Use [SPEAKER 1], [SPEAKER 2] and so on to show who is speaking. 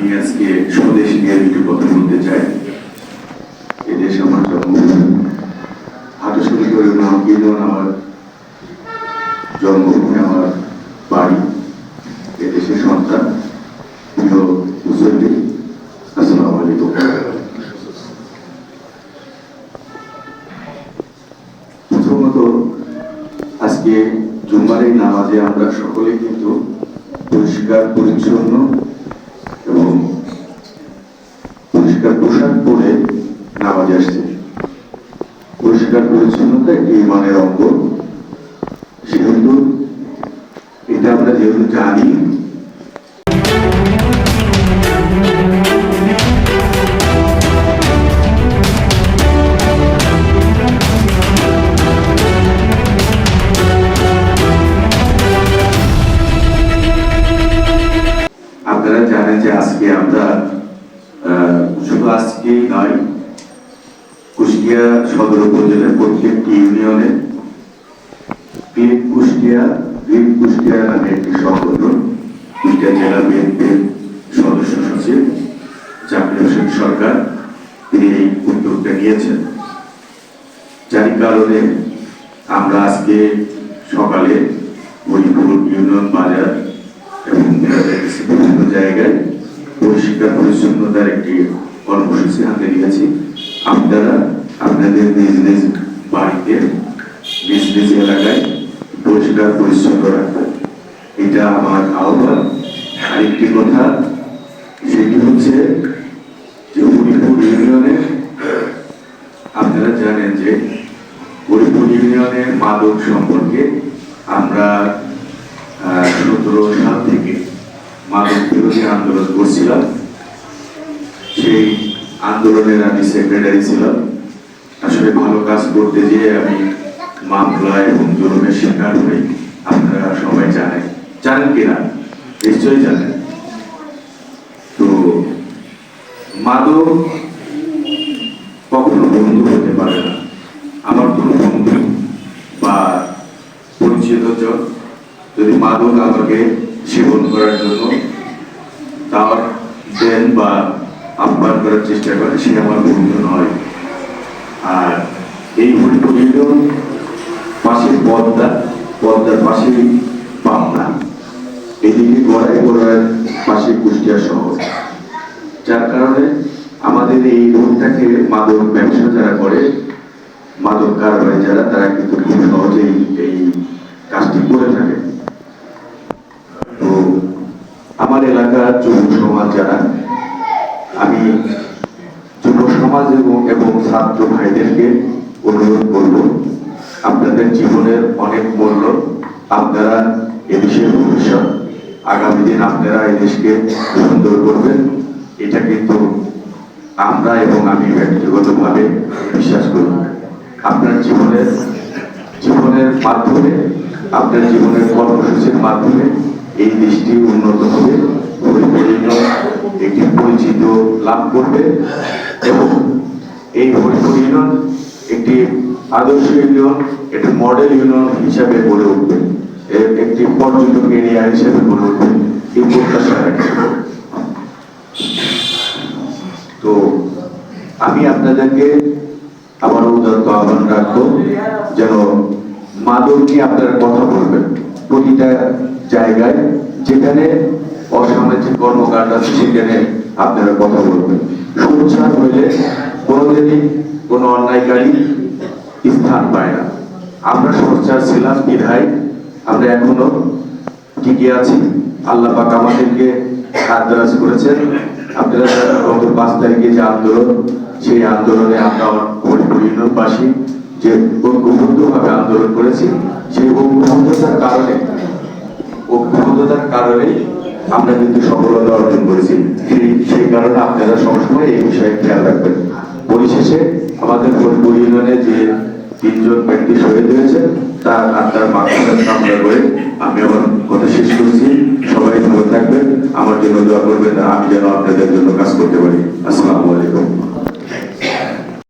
[SPEAKER 1] আমি আজকে স্বদেশ নিয়ে দুটি কথা বলতে চাই। এদেশ আমার জন্মভূমি হাটুশুলি করে নাম কিনুন আমার জন্মভূমি, আমার বাড়ি। এদেশের সন্তান। প্রথমত, আজকে জুম্মার এই নামাজে আমরা সকলে কিন্তু পরিষ্কার, পরিচ্ছন্ন এবং পরিষ্কার পোশাক পরে নামাজে আসছে। পরিষ্কার পরিচ্ছন্নতা একটি ইমানের অঙ্গ। সেহেতু এটা আমরা যেহেতু জানি কুষ্টিয়া সদর উপজেলার প্রত্যেকটি ইউনিয়নে কুষ্টিয়া নামে একটি সংগঠন কুষ্টিয়া জেলা বিএনপির সদস্য সচিব হোসেন সরকার, তিনি এই উদ্যোগটা নিয়েছেন। যার কারণে আমরা আজকে সকালে হরিপুর ইউনিয়ন বাজার এবং বিভিন্ন জায়গায় পরিষ্কার পরিচ্ছন্নতার একটি কর্মসূচি হাতে নিয়েছি। আপনারা আপনাদের নিজ নিজ বাড়িতে, নিজ নিজ এলাকায় পরিষ্কার পরিচ্ছন্ন রাখবেন এটা আমার আহ্বান। আরেকটি কথা, সেটি হচ্ছে যে হরিপুর ইউনিয়নে, আপনারা জানেন যে হরিপুর ইউনিয়নের মাদক সম্পর্কে আমরা সতেরো সাল থেকে মাদক বিরোধী আন্দোলন করছিলাম। সেই আন্দোলনের আমি সেক্রেটারি ছিলাম। আসলে ভালো কাজ করতে গিয়ে আমি মামলা এবং জুলুমের শিকার হই। আপনারা সবাই জানেন। জানেন কিনা নিশ্চয়ই জানেন। তো মাদক কখনো বন্ধু হতে পারে না। আমার কোনো বন্ধু বা পরিচিত যদি মাদক আমাকে সেবন করার জন্য তার দেন বা আহ্বান করার চেষ্টা করে, সে আমার বন্ধু নয়। গড়াই পাশে কুষ্টিয়া শহর। যার কারণে আমাদের এই রোডটাকে মাদক ব্যবসা যারা করে, মাদক কারবারি যারা, তারা কিন্তু খুব সহজেই এই কাজটি করে থাকে। তো আমার এলাকার যুব সমাজ যারা, আমি যুব সমাজ এবং এবং ছাত্র ভাইদেরকে অনুরোধ করব, আপনাদের জীবনের অনেক মূল্য আপনারা এদেশের ভবিষ্যৎ আগামী দিন আপনারা এই দেশকে সুন্দর করবেন। এটা কিন্তু আমরা এবং আমি ব্যক্তিগতভাবে বিশ্বাস করি। আপনার জীবনের জীবনের মাধ্যমে, আপনার জীবনের কর্মসূচির মাধ্যমে এই দেশটি উন্নত হবে, পরিপূর্ণ একটি পরিচিত লাভ করবে এবং এই হরিপুর ইউনিয়ন একটি আদর্শ ইউনিয়ন, একটি মডেল ইউনিয়ন হিসাবে গড়ে উঠবে। একটি পর্যটক এরিয়া হিসেবে গড়ে উঠবে এই প্রত্যাশা তো আমি আপনাদেরকে আবার উদারত আহ্বান রাখব, যেন মাদক নিয়ে আপনারা কথা বলবেন প্রতিটা জায়গায়, যেখানে অসামাজিক কর্মকাণ্ড আছে, সেখানে আপনারা কথা বলবেন। সুচার হইলে কোনোদিনই কোনো অন্যায়কারী স্থান পায় না। আমরা সোচ্চার ছিলাম বিধায় আমরা এখনও টিকে আছি। আল্লাহ পাক আমাদেরকে হাতরাজ করেছেন। আপনারা যারা গত পাঁচ তারিখে যে আন্দোলন, সেই আন্দোলনে আমরা যে ঐক্যবদ্ধভাবে আন্দোলন করেছি, সেই ঐক্যবদ্ধতার কারণে, ঐক্যবদ্ধতার আমরা কিন্তু সফলতা অর্জন করেছি। সেই কারণে আপনারা সবসময় এই বিষয়ে খেয়াল রাখবেন। পরিশেষে আমাদের ফরিদপুর যে তিনজন ব্যক্তি শহীদ হয়েছে তার আত্মার মাধ্যমে কামনা করে আমি আমার কথা শেষ করছি। সবাই ভালো থাকবেন। আমার জন্য দোয়া করবেন। আমি যেন আপনাদের জন্য